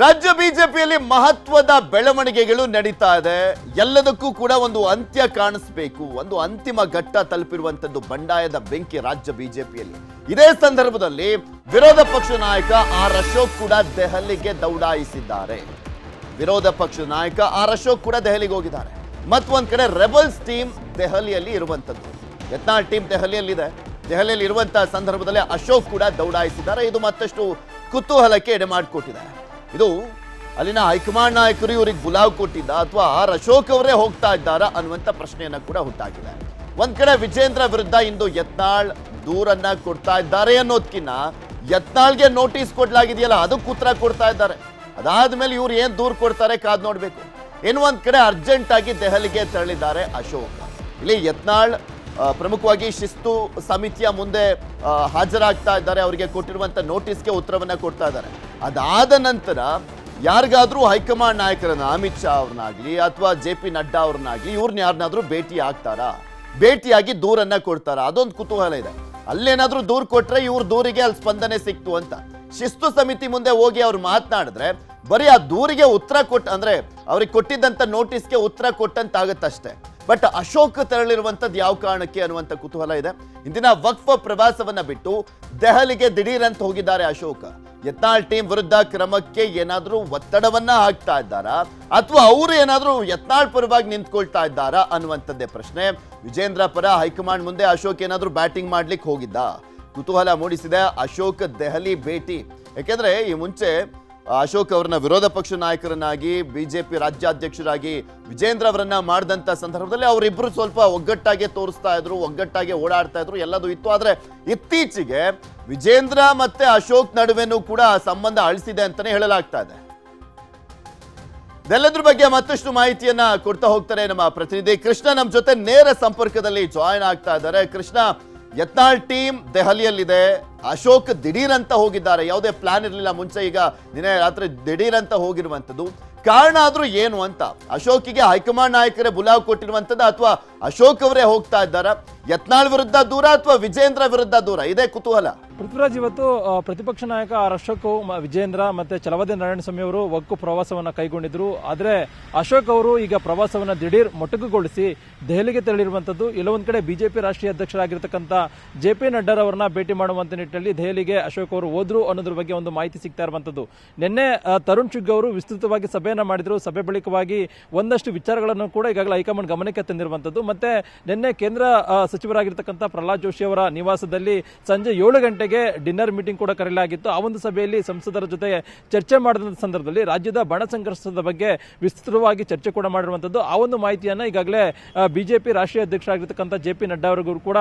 ರಾಜ್ಯ ಬಿಜೆಪಿಯಲ್ಲಿ ಮಹತ್ವದ ಬೆಳವಣಿಗೆಗಳು ನಡೀತಾ ಇದೆ. ಎಲ್ಲದಕ್ಕೂ ಕೂಡ ಒಂದು ಅಂತ್ಯ ಕಾಣಿಸ್ಬೇಕು. ಒಂದು ಅಂತಿಮ ಘಟ್ಟ ತಲುಪಿರುವಂತದ್ದು ಬಂಡಾಯದ ಬೆಂಕಿ ರಾಜ್ಯ ಬಿಜೆಪಿಯಲ್ಲಿ. ಇದೇ ಸಂದರ್ಭದಲ್ಲಿ ವಿರೋಧ ಪಕ್ಷ ನಾಯಕ ಆರ್ ಅಶೋಕ್ ಕೂಡ ದೆಹಲಿಗೆ ದೌಡಾಯಿಸಿದ್ದಾರೆ. ವಿರೋಧ ಪಕ್ಷದ ನಾಯಕ ಆರ್ ಅಶೋಕ್ ಕೂಡ ದೆಹಲಿಗೆ ಹೋಗಿದ್ದಾರೆ. ಮತ್ತೊಂದ್ ಕಡೆ ರೆಬಲ್ಸ್ ಟೀಮ್ ದೆಹಲಿಯಲ್ಲಿ ಇರುವಂತದ್ದು ಯತ್ನಾಳ್ ಟೀಮ್ ದೆಹಲಿಯಲ್ಲಿದೆ. ದೆಹಲಿಯಲ್ಲಿ ಇರುವಂತಹ ಸಂದರ್ಭದಲ್ಲಿ ಅಶೋಕ್ ಕೂಡ ದೌಡಾಯಿಸಿದ್ದಾರೆ. ಇದು ಮತ್ತಷ್ಟು ಕುತೂಹಲಕ್ಕೆ ಎಡೆ ಮಾಡಿಕೊಟ್ಟಿದೆ ಇದು ಅಲ್ಲಿನ ಹೈಕಮಾಂಡ್ ನಾಯಕರು ಇವರಿಗೆ ಗುಲಾಬ್ ಕೊಟ್ಟಿದ್ದ ಅಥವಾ ಆರ್ ಅಶೋಕ್ ಅವರೇ ಹೋಗ್ತಾ ಇದ್ದಾರಾ ಅನ್ನುವಂಥ ಪ್ರಶ್ನೆಯನ್ನು ಕೂಡ ಹುಟ್ಟಾಗಿದೆ. ಒಂದ್ ಕಡೆ ವಿಜೇಂದ್ರ ವಿರುದ್ಧ ಇಂದು ಯತ್ನಾಳ್ ದೂರನ್ನ ಕೊಡ್ತಾ ಇದ್ದಾರೆ ಅನ್ನೋದ್ಕಿನ್ನ ಯತ್ನಾಳ್ಗೆ ನೋಟಿಸ್ ಕೊಡ್ಲಾಗಿದೆಯಲ್ಲ, ಅದಕ್ಕೆ ಉತ್ತರ ಕೊಡ್ತಾ ಇದ್ದಾರೆ. ಅದಾದ್ಮೇಲೆ ಇವ್ರು ಏನ್ ದೂರ ಕೊಡ್ತಾರೆ ಕಾದ್ ನೋಡ್ಬೇಕು. ಇನ್ನು ಒಂದ್ ಕಡೆ ಅರ್ಜೆಂಟ್ ಆಗಿ ದೆಹಲಿಗೆ ತೆರಳಿದ್ದಾರೆ ಅಶೋಕ್. ಇಲ್ಲಿ ಯತ್ನಾಳ್ ಪ್ರಮುಖವಾಗಿ ಶಿಸ್ತು ಸಮಿತಿಯ ಮುಂದೆ ಹಾಜರಾಗ್ತಾ ಇದ್ದಾರೆ. ಅವರಿಗೆ ಕೊಟ್ಟಿರುವಂಥ ನೋಟಿಸ್ಗೆ ಉತ್ತರವನ್ನು ಕೊಡ್ತಾ ಇದ್ದಾರೆ. ಅದಾದ ನಂತರ ಯಾರಿಗಾದರೂ ಹೈಕಮಾಂಡ್ ನಾಯಕರನ್ನ ಅಮಿತ್ ಶಾ ಅವ್ರನ್ನಾಗಲಿ ಅಥವಾ ಜೆ ಪಿ ನಡ್ಡಾ ಅವ್ರನ್ನಾಗಲಿ ಇವ್ರನ್ನ ಯಾರನ್ನಾದರೂ ಭೇಟಿ ಆಗ್ತಾರಾ? ಭೇಟಿಯಾಗಿ ದೂರನ್ನ ಕೊಡ್ತಾರಾ? ಅದೊಂದು ಕುತೂಹಲ ಇದೆ. ಅಲ್ಲೇನಾದರೂ ದೂರು ಕೊಟ್ಟರೆ ಇವ್ರ ದೂರಿಗೆ ಅಲ್ಲಿ ಸ್ಪಂದನೆ ಸಿಕ್ತು ಅಂತ. ಶಿಸ್ತು ಸಮಿತಿ ಮುಂದೆ ಹೋಗಿ ಅವ್ರು ಮಾತನಾಡಿದ್ರೆ ಬರೀ ಆ ದೂರಿಗೆ ಉತ್ತರ ಕೊಟ್ಟ ಅಂದರೆ ಅವ್ರಿಗೆ ಕೊಟ್ಟಿದ್ದಂಥ ನೋಟಿಸ್ಗೆ ಉತ್ತರ ಕೊಟ್ಟಂತಾಗತ್ತಷ್ಟೇ. ಬಟ್ ಅಶೋಕ್ ತೆರಳಿರುವಂಥದ್ದು ಯಾವ ಕಾರಣಕ್ಕೆ ಅನ್ನುವಂಥ ಕುತೂಹಲ ಇದೆ. ಇಂದಿನ ವಕ್ಫ ಪ್ರವಾಸವನ್ನ ಬಿಟ್ಟು ದೆಹಲಿಗೆ ದಿಢೀರಂತ ಹೋಗಿದ್ದಾರೆ ಅಶೋಕ್. ಯತ್ನಾಳ್ ಟೀಮ್ ವಿರುದ್ಧ ಕ್ರಮಕ್ಕೆ ಏನಾದರೂ ಒತ್ತಡವನ್ನ ಹಾಕ್ತಾ ಇದ್ದಾರಾ? ಅಥವಾ ಅವರು ಏನಾದರೂ ಯತ್ನಾಳ್ ಪರವಾಗಿ ನಿಂತ್ಕೊಳ್ತಾ ಇದ್ದಾರಾ ಅನ್ನುವಂಥದ್ದೇ ಪ್ರಶ್ನೆ. ವಿಜೇಂದ್ರ ಪರ ಹೈಕಮಾಂಡ್ ಮುಂದೆ ಅಶೋಕ್ ಏನಾದರೂ ಬ್ಯಾಟಿಂಗ್ ಮಾಡ್ಲಿಕ್ಕೆ ಹೋಗಿದ್ದ? ಕುತೂಹಲ ಮೂಡಿಸಿದೆ ಅಶೋಕ್ ದೆಹಲಿ ಭೇಟಿ. ಯಾಕೆಂದ್ರೆ ಈ ಮುಂಚೆ ಅಶೋಕ್ ಅವರನ್ನ ವಿರೋಧ ಪಕ್ಷ ನಾಯಕರನ್ನಾಗಿ, ಬಿಜೆಪಿ ರಾಜ್ಯಾಧ್ಯಕ್ಷರಾಗಿ ವಿಜೇಂದ್ರ ಅವರನ್ನ ಮಾಡಿದಂತ ಸಂದರ್ಭದಲ್ಲಿ ಅವರಿಬ್ಬರು ಸ್ವಲ್ಪ ಒಗ್ಗಟ್ಟಾಗೆ ತೋರಿಸ್ತಾ ಇದ್ರು, ಒಗ್ಗಟ್ಟಾಗೆ ಓಡಾಡ್ತಾ ಇದ್ರು, ಎಲ್ಲದೂ ಇತ್ತು. ಆದ್ರೆ ಇತ್ತೀಚೆಗೆ ವಿಜೇಂದ್ರ ಮತ್ತೆ ಅಶೋಕ್ ನಡುವೆನೂ ಕೂಡ ಸಂಬಂಧ ಅಳಿಸಿದೆ ಅಂತಾನೆ ಹೇಳಲಾಗ್ತಾ ಇದೆ. ಇದೆಲ್ಲದ್ರ ಬಗ್ಗೆ ಮತ್ತಷ್ಟು ಮಾಹಿತಿಯನ್ನ ಕೊಡ್ತಾ ಹೋಗ್ತಾರೆ ನಮ್ಮ ಪ್ರತಿನಿಧಿ ಕೃಷ್ಣ. ನಮ್ಮ ಜೊತೆ ನೇರ ಸಂಪರ್ಕದಲ್ಲಿ ಜಾಯಿನ್ ಆಗ್ತಾ ಇದ್ದಾರೆ. ಕೃಷ್ಣ ಯತ್ನಾಳ್ ಟೀಮ್ ದೆಹಲಿಯಲ್ಲಿದೆ. ಅಶೋಕ್ ದಿಢೀರ್ ಅಂತ ಹೋಗಿದ್ದಾರೆ. ಯಾವುದೇ ಪ್ಲಾನ್ ಇರಲಿಲ್ಲ. ಮುಂಚೆ ಈಗ ನಿನ್ನೆ ರಾತ್ರಿ ದಿಢೀರ್ ಅಂತ ಹೋಗಿರುವಂಥದ್ದು. ಕಾರಣ ಆದರೂ ಏನು ಅಂತ? ಅಶೋಕಿಗೆ ಹೈಕಮಾಂಡ್ ನಾಯಕರೇ ಬುಲಾವ್ ಕೊಟ್ಟಿರುವಂಥದ್ದು ಅಥವಾ ಅಶೋಕ್ ಅವರೇ ಹೋಗ್ತಾ ಇದ್ದಾರೆ? ಯತ್ನಾಳ್ ವಿರುದ್ಧ ದೂರ ಅಥವಾ ವಿಜೇಂದ್ರ ವಿರುದ್ಧ ದೂರ? ಇದೇ ಕುತೂಹಲ. ಪೃಥ್ವಿರಾಜ್ ಇವತ್ತು ಪ್ರತಿಪಕ್ಷ ನಾಯಕ ಅಶೋಕ್ ವಿಜೇಂದ್ರ ಮತ್ತೆ ನಾರಾಯಣ ಸ್ವಾಮಿ ಅವರು ಒಕ್ಕು ಪ್ರವಾಸವನ್ನ ಕೈಗೊಂಡಿದ್ರು. ಆದರೆ ಅಶೋಕ್ ಅವರು ಈಗ ಪ್ರವಾಸವನ್ನ ದಿಢೀರ್ ಮೊಟಕುಗೊಳಿಸಿ ದೆಹಲಿಗೆ ತೆರಳಿರುವಂತದ್ದು. ಇಲ್ಲೊಂದ್ ಕಡೆ ಬಿಜೆಪಿ ರಾಷ್ಟ್ರೀಯ ಅಧ್ಯಕ್ಷರಾಗಿರ್ತಕ್ಕಂಥ ಜೆ ಪಿ ನಡ್ಡಾ ಅವರನ್ನ ಭೇಟಿ ಮಾಡುವಂತ ನಿಟ್ಟಿನಲ್ಲಿ ದೆಹಲಿಗೆ ಅಶೋಕ್ ಅವರು ಹೋದ್ರು ಅನ್ನೋದ್ರ ಬಗ್ಗೆ ಒಂದು ಮಾಹಿತಿ ಸಿಗ್ತಾ ಇರುವಂತದ್ದು. ನಿನ್ನೆ ತರುಣ್ ಚುಗ್ ಅವರು ವಿಸ್ತೃತವಾಗಿ ಸಭೆಯನ್ನು ಮಾಡಿದ್ರು. ಸಭೆ ಬಳಿಕವಾಗಿ ಒಂದಷ್ಟು ವಿಚಾರಗಳನ್ನು ಕೂಡ ಈಗಾಗಲೇ ಹೈಕಮಾಂಡ್ ಗಮನಕ್ಕೆ ತಂದಿರುವಂತದ್ದು. ಮತ್ತೆ ನಿನ್ನೆ ಕೇಂದ್ರ ಸಚಿವರಾಗಿರ್ತಕ್ಕಂಥ ಪ್ರಹ್ಲಾದ್ ಜೋಶಿ ಅವರ ನಿವಾಸದಲ್ಲಿ ಸಂಜೆ ಏಳು ಗಂಟೆಗೆ ಡಿನ್ನರ್ ಮೀಟಿಂಗ್ ಕೂಡ ಕರೆಯಲಾಗಿತ್ತು. ಆ ಒಂದು ಸಭೆಯಲ್ಲಿ ಸಂಸದರ ಜೊತೆ ಚರ್ಚೆ ಮಾಡಿದ ಸಂದರ್ಭದಲ್ಲಿ ರಾಜ್ಯದ ಬಣ ಸಂಘರ್ಷದ ಬಗ್ಗೆ ವಿಸ್ತೃತವಾಗಿ ಚರ್ಚೆ ಕೂಡ ಮಾಡಿರುವಂಥದ್ದು ಆ ಒಂದು ಮಾಹಿತಿಯನ್ನು ಈಗಾಗಲೇ ಬಿಜೆಪಿ ರಾಷ್ಟ್ರೀಯ ಅಧ್ಯಕ್ಷರಾಗಿರ್ತಕ್ಕಂಥ ಜೆ ಪಿ ನಡ್ಡಾ ಅವರಿಗೂ ಕೂಡ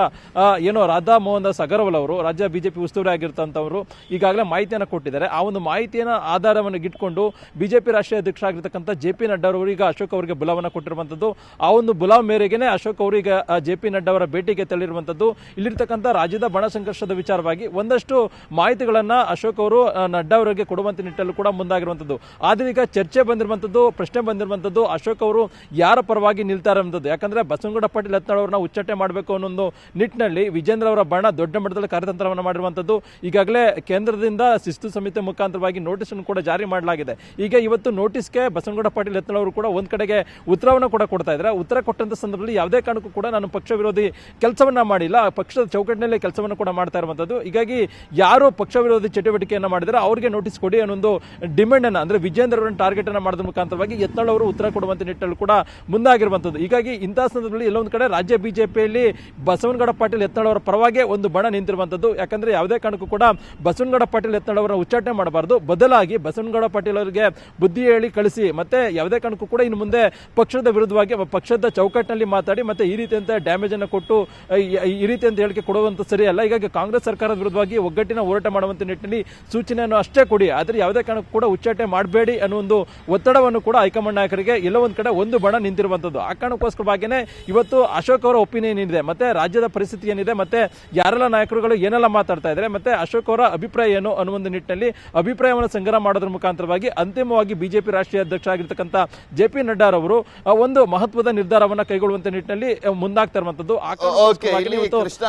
ಏನೋ ರಾಧಾ ಮೋಹನ್ ಅಗರ್ವಾಲ್ ಅವರು, ರಾಜ್ಯ ಬಿಜೆಪಿ ಉಸ್ತುವಾರಿ ಆಗಿರ್ತಂಥವರು ಈಗಾಗಲೇ ಮಾಹಿತಿಯನ್ನು ಕೊಟ್ಟಿದ್ದಾರೆ. ಆ ಒಂದು ಮಾಹಿತಿಯನ್ನು ಆಧಾರವನ್ನು ಇಟ್ಕೊಂಡು ಬಿಜೆಪಿ ರಾಷ್ಟ್ರೀಯ ಅಧ್ಯಕ್ಷರಾಗಿರ್ತಕ್ಕಂಥ ಜೆ ಪಿ ನಡ್ಡಾ ಅವರು ಈಗ ಅಶೋಕ್ ಅವರಿಗೆ ಬುಲಾವನ್ನು ಕೊಟ್ಟಿರುವಂಥದ್ದು ಆ ಒಂದು ಬುಲಾವ್ ಮೇರೆಗೆ ಅಶೋಕ್ ಅವರು ಈಗ ಜೆ ಪಿ ನಡ್ಡಾ ಅವರ ಭೇಟಿಗೆ ತೆರಳಿರುವಂಥದ್ದು ಇಲ್ಲಿರ್ತಕ್ಕಂಥ ರಾಜ್ಯದ ಬಣ ಸಂಘರ್ಷದ ವಿಚಾರವಾಗಿ ಒಂದಷ್ಟು ಮಾಹಿತಿಗಳನ್ನು ಅಶೋಕ್ ಅವರು ನಡ್ಡಾ ಅವರಿಗೆ ಕೊಡುವಂತ ನಿಟ್ಟಲ್ಲೂ ಕೂಡ ಮುಂದಾಗಿರುವಂತದ್ದು ಆದ್ರೀಗ ಈಗ ಚರ್ಚೆ ಬಂದಿರುವಂತದ್ದು ಪ್ರಶ್ನೆ ಬಂದಿರುವಂತದ್ದು ಅಶೋಕ್ ಅವರು ಯಾರ ಪರವಾಗಿ ನಿಲ್ತಾರೆ ಅನ್ನೋದು ಯಾಕಂದ್ರೆ ಬಸವನಗೌಡ ಪಾಟೀಲ್ ಹತ್ನಾಳ್ ಅವರನ್ನ ಉಚ್ಚಟೆ ಮಾಡಬೇಕು ಅನ್ನೋ ಒಂದು ನಿಟ್ಟಿನಲ್ಲಿ ವಿಜೇಂದ್ರ ಅವರ ಬಣ ದೊಡ್ಡ ಮಟ್ಟದಲ್ಲಿ ಕಾರ್ಯತಂತ್ರವನ್ನು ಮಾಡಿರುವಂತದ್ದು ಈಗಾಗಲೇ ಕೇಂದ್ರದಿಂದ ಶಿಸ್ತು ಸಮಿತಿ ಮುಖಾಂತರವಾಗಿ ನೋಟಿಸ್ ಅನ್ನು ಕೂಡ ಜಾರಿ ಮಾಡಲಾಗಿದೆ. ಈಗ ಇವತ್ತು ನೋಟಿಸ್ಗೆ ಬಸವನಗೌಡ ಪಾಟೀಲ್ ಅವರು ಕೂಡ ಒಂದ್ ಕಡೆಗೆ ಉತ್ತರವನ್ನು ಕೂಡ ಕೊಡ್ತಾ ಇದ್ದಾರೆ. ಉತ್ತರ ಕೊಟ್ಟಂತ ಸಂದರ್ಭದಲ್ಲಿ ಯಾವುದೇ ಕಾರಣಕ್ಕೂ ಕೂಡ ನಾನು ಪಕ್ಷ ವಿರೋಧಿ ಕೆಲಸವನ್ನ ಮಾಡಿಲ್ಲ. ಪಕ್ಷದ ಚೌಕಟ್ಟಿನಲ್ಲಿ ಕೆಲಸವನ್ನು ಕೂಡ ಮಾಡ್ತಾ ಇರುವಂತದ್ದು ಹೀಗಾಗಿ ಯಾರು ಪಕ್ಷ ವಿರೋಧಿ ಚಟುವಟಿಕೆಯನ್ನ ಮಾಡಿದರೆ ಅವರಿಗೆ ನೋಟಿಸ್ ಕೊಡಿ ಅನ್ನೊಂದು ಡಿಮ್ಯಾಂಡ್ ಅನ್ನ, ಅಂದ್ರೆ ವಿಜೇಂದ್ರ ಅವರನ್ನು ಟಾರ್ಗೆಟ್ ಅನ್ನು ಮಾಡಿದ ಮುಖಾಂತರವಾಗಿ ಯತ್ನಾಳ್ ಅವರು ಉತ್ತರ ಕೊಡುವಂತ ನಿಟ್ಟಲ್ಲಿ ಕೂಡ ಮುಂದಾಗಿರುವಂತದ್ದು. ಹೀಗಾಗಿ ಇಂತಹ ಸಂದರ್ಭದಲ್ಲಿ ಎಲ್ಲೊಂದು ಕಡೆ ರಾಜ್ಯ ಬಿಜೆಪಿಯಲ್ಲಿ ಬಸವನಗೌಡ ಪಾಟೀಲ್ ಯತ್ನಾಳ್ ಅವರ ಪರವಾಗಿ ಒಂದು ಬಣ ನಿಂತಿರುವಂತದ್ದು. ಯಾಕಂದ್ರೆ ಯಾವುದೇ ಕಾರಣಕ್ಕೂ ಕೂಡ ಬಸವನಗೌಡ ಪಾಟೀಲ್ ಯತ್ನಾಳ್ ಅವರ ಉಚ್ಚಾಟನೆ ಮಾಡಬಾರದು. ಬದಲಾಗಿ ಬಸವನಗೌಡ ಪಾಟೀಲ್ ಅವರಿಗೆ ಬುದ್ಧಿ ಹೇಳಿ ಕಳಿಸಿ. ಮತ್ತೆ ಯಾವುದೇ ಕಾರಣಕ್ಕೂ ಕೂಡ ಇನ್ನು ಮುಂದೆ ಪಕ್ಷದ ವಿರುದ್ಧವಾಗಿ ಪಕ್ಷದ ಚೌಕಟ್ಟಿನಲ್ಲಿ ಮಾತಾಡಿ ಮತ್ತೆ ಈ ರೀತಿಯಂತ ಡ್ಯಾಮೇಜ್ ಅನ್ನು ಕೊಟ್ಟು, ಈ- ರೀತಿ ಅಂತ ಹೇಳಿಕೆ ಕೊಡುವಂತ ಸರಿಯಲ್ಲ. ಹೀಗಾಗಿ ಕಾಂಗ್ರೆಸ್ ಸರ್ಕಾರದ ವಿರುದ್ಧವಾಗಿ ಒಗ್ಗಟ್ಟಿನ ಹೋರಾಟ ಮಾಡುವಂತ ನಿಟ್ಟಿನಲ್ಲಿ ಸೂಚನೆಯನ್ನು ಅಷ್ಟೇ ಕೊಡಿ. ಆದರೆ ಯಾವುದೇ ಕಾರಣಕ್ಕೂ ಕೂಡ ಉಚ್ಚಾಟನೆ ಮಾಡಬೇಡಿ ಅನ್ನೋ ಒಂದು ಒತ್ತಡವನ್ನು ಕೂಡ ಹೈಕಮಾಂಡ್ ನಾಯಕರಿಗೆ ಎಲ್ಲ ಒಂದು ಕಡೆ ಒಂದು ಬಣ ನಿಂತಿರುವಂತದ್ದು. ಆ ಕಾರಣಕ್ಕೋಸ್ಕರವಾಗಿಯೇ ಇವತ್ತು ಅಶೋಕ್ ಅವರ ಒಪಿನಿಯನ್ ಏನಿದೆ ಮತ್ತೆ ರಾಜ್ಯದ ಪರಿಸ್ಥಿತಿ ಏನಿದೆ ಮತ್ತೆ ಯಾರೆಲ್ಲ ನಾಯಕರುಗಳು ಏನೆಲ್ಲ ಮಾತಾಡ್ತಾ ಇದ್ದಾರೆ ಮತ್ತೆ ಅಶೋಕ್ ಅವರ ಅಭಿಪ್ರಾಯ ಏನು ಅನ್ನೋ ಒಂದು ನಿಟ್ಟಿನಲ್ಲಿ ಅಭಿಪ್ರಾಯವನ್ನು ಸಂಗ್ರಹ ಮಾಡೋದ್ರ ಮುಖಾಂತರವಾಗಿ ಅಂತಿಮವಾಗಿ ಬಿಜೆಪಿ ರಾಷ್ಟ್ರೀಯ ಅಧ್ಯಕ್ಷ ಆಗಿರ್ತಕ್ಕಂಥ ಜೆ ಪಿ ನಡ್ಡಾ ಅವರು ಆ, ಒಂದು ಮಹತ್ವದ ನಿರ್ಧಾರವನ್ನು ಕೈಗೊಳ್ಳುವಂತ ನಿಟ್ಟಿನಲ್ಲಿ ಮುಂದಾಗ್ತಾ ಇರುವಂತದ್ದು.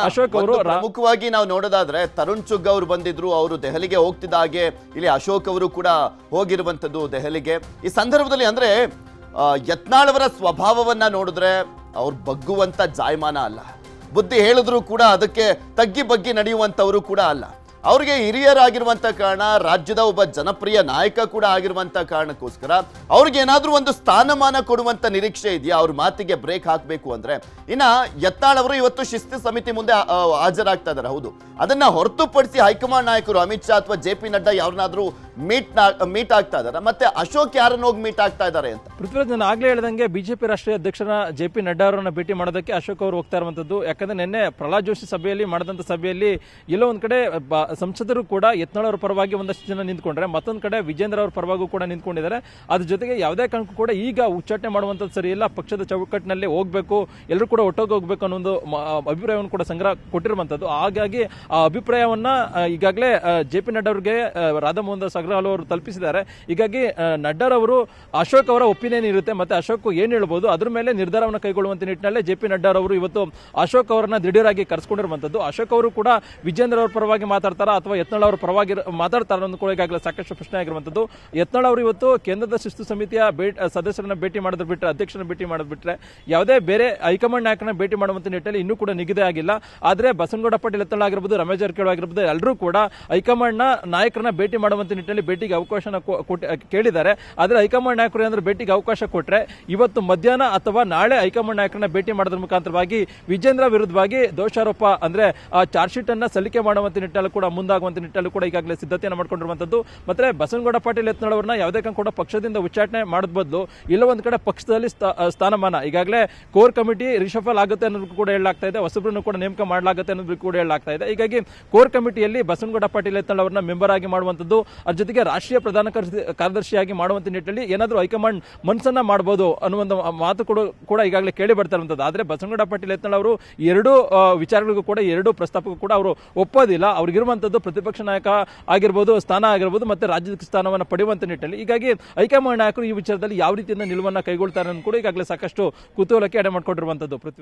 ಅಶೋಕ್ ಅವರು ಪ್ರಮುಖವಾಗಿ ನಾವು ನೋಡೋದಾದ್ರೆ ತರುಣ್ ಚುಗ್ ಅವರು ಬಂದಿದ್ರು, ಅವರು ದೆಹಲಿಗೆ ಹೋಗ್ತಿದ್ದ ಹಾಗೆ ಇಲ್ಲಿ ಅಶೋಕ್ ಅವರು ಕೂಡ ಹೋಗಿರುವಂಥದ್ದು ದೆಹಲಿಗೆ. ಈ ಸಂದರ್ಭದಲ್ಲಿ ಅಂದ್ರೆ ಯತ್ನಾಳವರ ಸ್ವಭಾವವನ್ನ ನೋಡಿದ್ರೆ ಅವ್ರು ಬಗ್ಗುವಂಥ ಜಾಯಮಾನ ಅಲ್ಲ. ಬುದ್ಧಿ ಹೇಳಿದ್ರು ಕೂಡ ಅದಕ್ಕೆ ತಗ್ಗಿ ಬಗ್ಗಿ ನಡೆಯುವಂಥವರು ಕೂಡ ಅಲ್ಲ. ಅವ್ರಿಗೆ ಹಿರಿಯರಾಗಿರುವಂತ ಕಾರಣ, ರಾಜ್ಯದ ಒಬ್ಬ ಜನಪ್ರಿಯ ನಾಯಕ ಕೂಡ ಆಗಿರುವಂತ ಕಾರಣಕ್ಕೋಸ್ಕರ ಅವ್ರಿಗೆ ಏನಾದರೂ ಒಂದು ಸ್ಥಾನಮಾನ ಕೊಡುವಂತ ನಿರೀಕ್ಷೆ ಇದೆಯಾ? ಅವ್ರ ಮಾತಿಗೆ ಬ್ರೇಕ್ ಹಾಕಬೇಕು ಅಂದ್ರೆ. ಇನ್ನ ಯತ್ನಾಳ್ ಅವರು ಇವತ್ತು ಶಿಸ್ತು ಸಮಿತಿ ಮುಂದೆ ಹಾಜರಾಗ್ತಾ ಇದ್ದಾರೆ ಹೌದು. ಅದನ್ನ ಹೊರತುಪಡಿಸಿ ಹೈಕಮಾಂಡ್ ನಾಯಕರು ಅಮಿತ್ ಶಾ ಅಥವಾ ಜೆ ಪಿ ನಡ್ಡಾ ಯಾರನ್ನಾದ್ರೂ ಮೀಟ್ ಮೀಟ್ ಆಗ್ತಾ ಇದ್ದಾರೆ. ಮತ್ತೆ ಅಶೋಕ್ ಯಾರನ್ನ ಹೋಗಿ ಮೀಟ್ ಆಗ್ತಾ ಇದ್ದಾರೆ ಅಂತ? ಪೃಥ್ವಿರಾಜ್, ನಾನು ಆಗ್ಲೇ ಹೇಳ್ದಂಗೆ ಬಿಜೆಪಿ ರಾಷ್ಟ್ರೀಯ ಅಧ್ಯಕ್ಷರ ಜೆ ಪಿ ನಡ್ಡಾ ಅವರನ್ನ ಭೇಟಿ ಮಾಡೋದಕ್ಕೆ ಅಶೋಕ್ ಅವರು ಹೋಗ್ತಾ ಇರುವಂತದ್ದು ಯಾಕಂದ್ರೆ ನಿನ್ನೆ ಪ್ರಹ್ಲಾದ್ ಜೋಶಿ ಸಭೆಯಲ್ಲಿ, ಮಾಡಿದಂತ ಸಭೆಯಲ್ಲಿ ಎಲ್ಲೋ ಒಂದ್ ಕಡೆ ಸಂಸದರು ಕೂಡ ಯತ್ನಾಳ್ ಅವರ ಪರವಾಗಿ ಒಂದಷ್ಟು ಜನ ನಿಂತ್ಕೊಂಡ್ರೆ, ಮತ್ತೊಂದ್ ಕಡೆ ವಿಜೇಂದ್ರ ಅವರ ಪರವಾಗೂ ಕೂಡ ನಿಂತ್ಕೊಂಡಿದ್ದಾರೆ. ಅದ್ರ ಜೊತೆಗೆ ಯಾವುದೇ ಕಾರಣಕ್ಕೂ ಕೂಡ ಈಗ ಉಚ್ಚಾಟನೆ ಮಾಡುವಂತದ್ದು ಸರಿ ಇಲ್ಲ. ಪಕ್ಷದ ಚೌಕಟ್ಟಿನಲ್ಲಿ ಹೋಗ್ಬೇಕು ಎಲ್ಲರೂ ಕೂಡ ಒಟ್ಟೋಗಿ ಹೋಗ್ಬೇಕು ಅನ್ನೋ ಒಂದು ಅಭಿಪ್ರಾಯವನ್ನು ಕೂಡ ಸಂಗ್ರಹ ಕೊಟ್ಟಿರುವಂತದ್ದು ಹಾಗಾಗಿ ಆ ಅಭಿಪ್ರಾಯವನ್ನ ಈಗಾಗಲೇ ಜೆ ಪಿ ನಡ್ಡಾ ಅವರಿಗೆ ರಾಧಾಮೋಹನ್ ದಾಸ್ ಅಗ್ರವಾಲ್ ಅವರು ತಲುಪಿಸಿದ್ದಾರೆ. ಹೀಗಾಗಿ ನಡ್ಡಾರವರು ಅಶೋಕ್ ಅವರ ಒಪಿನಿಯನ್ ಇರುತ್ತೆ, ಮತ್ತೆ ಅಶೋಕ್ ಏನ್ ಹೇಳ್ಬೋದು, ಅದ್ರ ಮೇಲೆ ನಿರ್ಧಾರವನ್ನು ಕೈಗೊಳ್ಳುವಂತ ನಿಟ್ಟಿನಲ್ಲಿ ಜೆ ಪಿ ನಡ್ಡಾ ಅವರು ಇವತ್ತು ಅಶೋಕ್ ಅವರನ್ನ ದಿಢೀರಾಗಿ ಕರೆಸ್ಕೊಂಡಿರುವಂತದ್ದು. ಅಶೋಕ್ ಅವರು ಕೂಡ ವಿಜೇಂದ್ರ ಅವರ ಪರವಾಗಿ ಮಾತಾಡ್ತಾರಾ ಅಥವಾ ಯತ್ನಾಳ್ ಅವರ ಪರವಾಗಿ ಮಾತಾಡ್ತಾರ ಅನ್ನೋದು ಸಾಕಷ್ಟು ಪ್ರಶ್ನೆ ಆಗಿರುವಂತದ್ದು. ಯತ್ನಾಳ್ ಅವರು ಇವತ್ತು ಕೇಂದ್ರದ ಶಿಸ್ತು ಸಮಿತಿಯ ಸದಸ್ಯರನ್ನ ಭೇಟಿ ಮಾಡೋದು ಬಿಟ್ಟರೆ ಅಧ್ಯಕ್ಷರನ್ನ ಭೇಟಿ ಮಾಡೋದು ಬಿಟ್ಟರೆ ಯಾವುದೇ ಬೇರೆ ಹೈಕಮಾಂಡ್ ನಾಯಕನ ಭೇಟಿ ಮಾಡುವಂತ ನಿಟ್ಟಿನಲ್ಲಿ ಇನ್ನೂ ಕೂಡ ನಿಗದಿ ಆಗಿಲ್ಲ. ಆದ್ರೆ ಬಸನಗೌಡ ಪಾಟೀಲ್ ಯತ್ನಾಳ್ ಆಗಿರ್ಬೋದು, ರಮೇಶ್ ಜಾರಕಿಹೊಳಿ ಆಗಿರ್ಬೋದು ಎಲ್ಲರೂ ಕೂಡ ಹೈಕಮಾಂಡ್ನ ನಾಯಕರನ್ನ ಭೇಟಿ ಮಾಡುವಂತ ನಿಟ್ಟಿನಲ್ಲಿ ಭೇಟಿಗೆ ಅವಕಾಶ ಕೇಳಿದ್ದಾರೆ. ಆದರೆ ಹೈಕಮಾಂಡ್ ನಾಯಕರು ಏನಾದರೂ ಭೇಟಿಗೆ ಅವಕಾಶ ಕೊಟ್ರೆ ಇವತ್ತು ಮಧ್ಯಾಹ್ನ ಅಥವಾ ನಾಳೆ ಹೈಕಮಾಂಡ್ ನಾಯಕರನ್ನ ಭೇಟಿ ಮಾಡೋದ್ರ ಮುಖಾಂತರವಾಗಿ ವಿಜೇಂದ್ರ ವಿರುದ್ಧವಾಗಿ ದೋಷಾರೋಪ ಅಂದ್ರೆ ಚಾರ್ಜ್ ಶೀಟ್ ಅನ್ನ ಸಲ್ಲಿಕೆ ಮಾಡುವಂತ ನಿಟ್ಟಲ್ಲೂ ಕೂಡ, ಮುಂದಾಗುವಂತ ನಿಟ್ಟಲ್ಲೂ ಕೂಡ ಈಗಾಗಲೇ ಸಿದ್ಧತೆಯನ್ನು ಮಾಡ್ಕೊಂಡಿರುವಂತದ್ದು. ಮತ್ತೆ ಬಸವನಗೌಡ ಪಾಟೀಲ್ ಯತ್ನಾಳ್ ಯಾವುದೇ ಕೂಡ ಪಕ್ಷದಿಂದ ಉಚ್ಚಾಟನೆ ಮಾಡೋದ್ ಬದಲು ಇಲ್ಲ ಒಂದ್ ಕಡೆ ಪಕ್ಷದಲ್ಲಿ ಸ್ಥಾ- ಸ್ಥಾನಮಾನ. ಈಗಾಗಲೇ ಕೋರ್ ಕಮಿಟಿ ರಿಶಫಲ್ ಆಗುತ್ತೆ ಅನ್ನೋದು ಕೂಡ ಹೇಳಲಾಗ್ತಾ ಇದೆ. ಹೊಸಬ್ರನ್ನು ಕೂಡ ನೇಮಕ ಮಾಡಲಾಗುತ್ತೆ ಅನ್ನೋದಕ್ಕೂ ಕೂಡ ಹೇಳಲಾಗ್ತಾ ಇದೆ. ಹೀಗಾಗಿ ಕೋರ್ ಕಮಿಟಿಯಲ್ಲಿ ಬಸವನಗೌಡ ಪಾಟೀಲ್ ಯತ್ನಾಳ್ ಮೆಂಬರ್ ಆಗಿ ಮಾಡುವಂತದ್ದು ಜೊತೆಗೆ ರಾಷ್ಟ್ರೀಯ ಪ್ರಧಾನ ಕಾರ್ಯದರ್ಶಿ- ಕಾರ್ಯದರ್ಶಿಯಾಗಿ ಮಾಡುವಂತ ನಿಟ್ಟಿನಲ್ಲಿ ಏನಾದರೂ ಹೈಕಮಾಂಡ್ ಮನಸ್ಸನ್ನ ಮಾಡಬಹುದು ಅನ್ನುವ ಮಾತು ಕೂಡ ಕೂಡ ಈಗಾಗಲೇ ಕೇಳಿ ಬರ್ತಾ ಇರುವಂತದ್ದು. ಆದ್ರೆ ಬಸನಗೌಡ ಪಾಟೀಲ್ ಯತ್ನಾಳ್ ಅವರು ಎರಡು ವಿಚಾರಗಳಿಗೂ ಕೂಡ ಎರಡು ಪ್ರಸ್ತಾಪಕ್ಕೂ ಕೂಡ ಅವರು ಒಪ್ಪೋದಿಲ್ಲ. ಅವ್ರಿಗಿರುವಂತದ್ದು ಪ್ರತಿಪಕ್ಷ ನಾಯಕ ಆಗಿರ್ಬೋದು, ಸ್ಥಾನ ಆಗಿರ್ಬೋದು, ಮತ್ತೆ ರಾಜ್ಯದ ಸ್ಥಾನವನ್ನು ಪಡೆಯುವಂತ ನಿಟ್ಟಿನಲ್ಲಿ. ಹೀಗಾಗಿ ಹೈಕಮಾಂಡ್ ನಾಯಕರು ಈ ವಿಚಾರದಲ್ಲಿ ಯಾವ ರೀತಿಯಿಂದ ನಿಲುವನ್ನ ಕೈಗೊಳ್ತಾರೆ ಅನ್ನೋದು ಕೂಡ ಈಗಾಗಲೇ ಸಾಕಷ್ಟು ಕುತೂಹಲಕ್ಕೆ ಅಡೆ ಮಾಡಿಕೊಂಡಿರುವಂಥದ್ದು